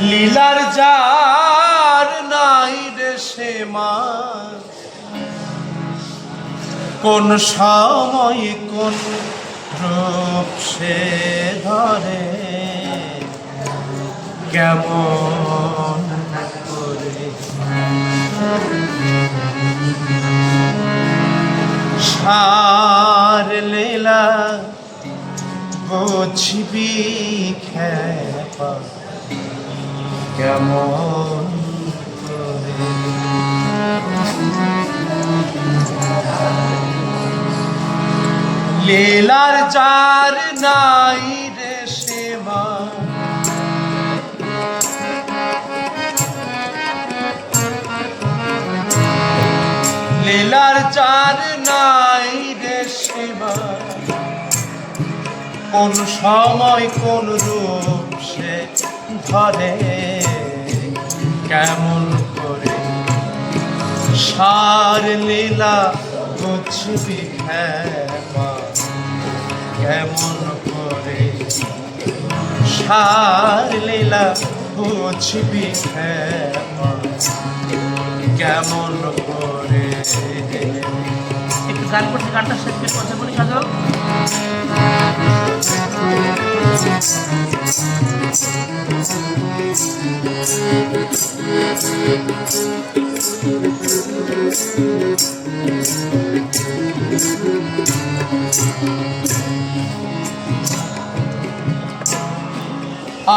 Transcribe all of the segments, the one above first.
লীলার যার নাই সে মা কোন সময় কোন রূপ সে ধরে? কেমন করে? সার লীলা বুঝবি খেপা। কেমন? লীলার চার নাই রে সেবা লীলার চার নাই রে সেবা কোন সময় কোন রূপ সে ধরে কেমন করে সার লীলা বুঝবি কেমন করে সার লীলা বুঝবি কেমন করে একটু গান করছি, গানটা শেষ করে কথা বলি কাজল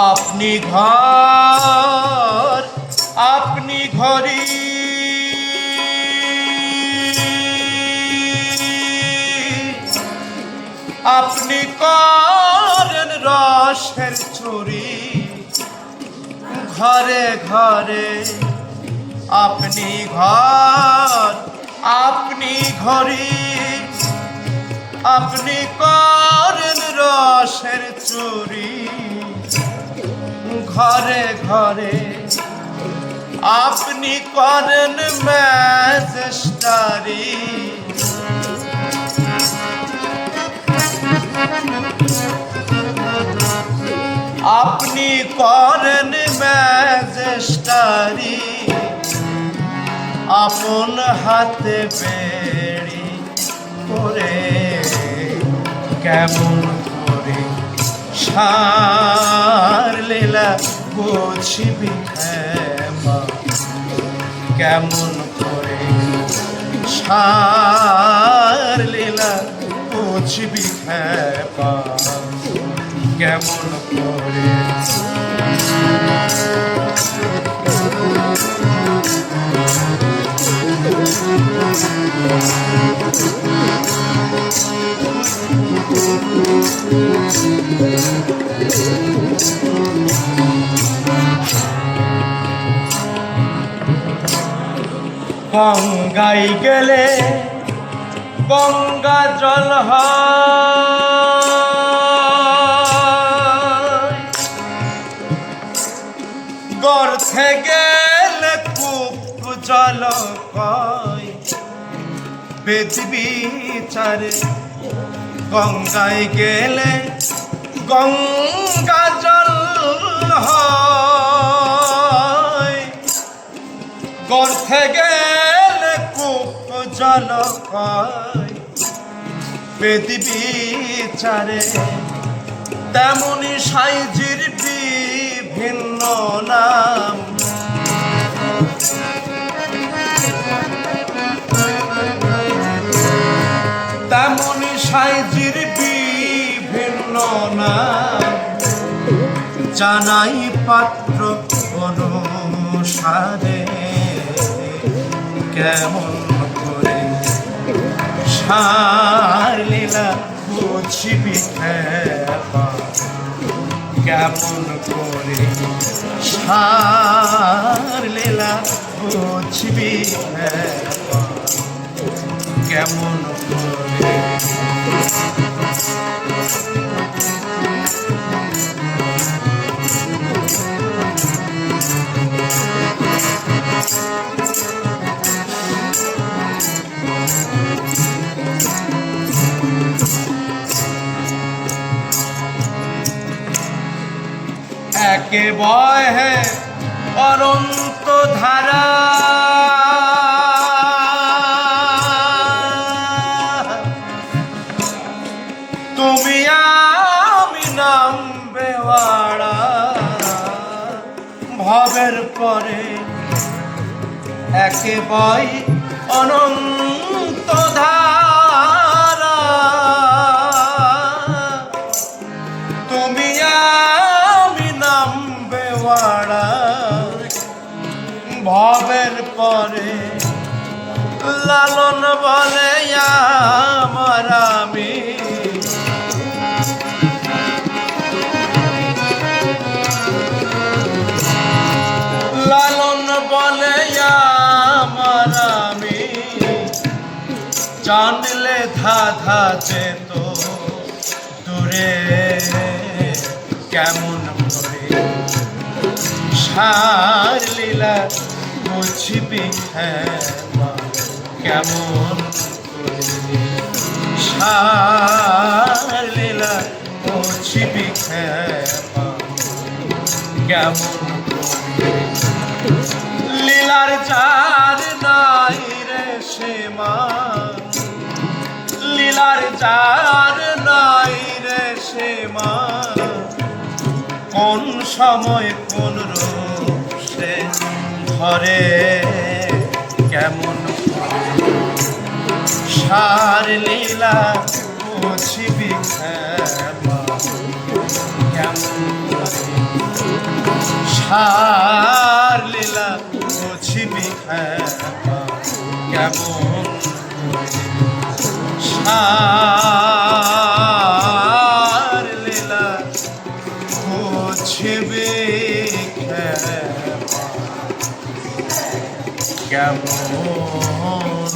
আপনি ঘর আপনি ঘরে আপনি ঘরে ঘরে আপনি ঘর, আপনি ঘরি আপনি করেন রসের চুরি। ঘরে ঘরে আপনি করেন ম্যাজেস্টারি আপনি করেন ম্যাজেস্টারি, আপন হাতে বেড়ি করে কেমন করে সার লীলা বুঝবি কেমন করে সার লীলা বুঝবি ক্ষমা। গঙ্গাই গেলে গঙ্গা জল হয়। গর্থে গেলে কূপ জল কয়। বেদ বিচারে গঙ্গায় গেলে গঙ্গা জল গর্থে গেলে কূপ জল কয়। বেদ বিচারে তেমনি সাইজির বিভিন্ন নাম জানাই পাত্র অনুসারে। কেমন করে সার লীলা বুঝবি কেমন করে সার লীলা বুঝবি কেমন করে একে বয় হে অনন্ত ধারা? তুমি আমি নাম বেওয়াড়া ভবের পরে একে বয় অনন্ত ধারা। লালন বলে আমার আমি। লালন বলে আমার আমি। জানলে ধাধা যেত দূরে, কেমন করে সার লীলা বুঝবি হ্যাঁ কেমন করে সার লীলা হ্যাঁ কেমন লীলার চার নাই রে সীমা। লীলার চার নাই রে সীমা। কোন সময় কোন রূপ সে ধরে? কেমন সার লীলা বুঝবি সার লীলা বুঝবি কেমন সার লীলা বুঝবি কেমন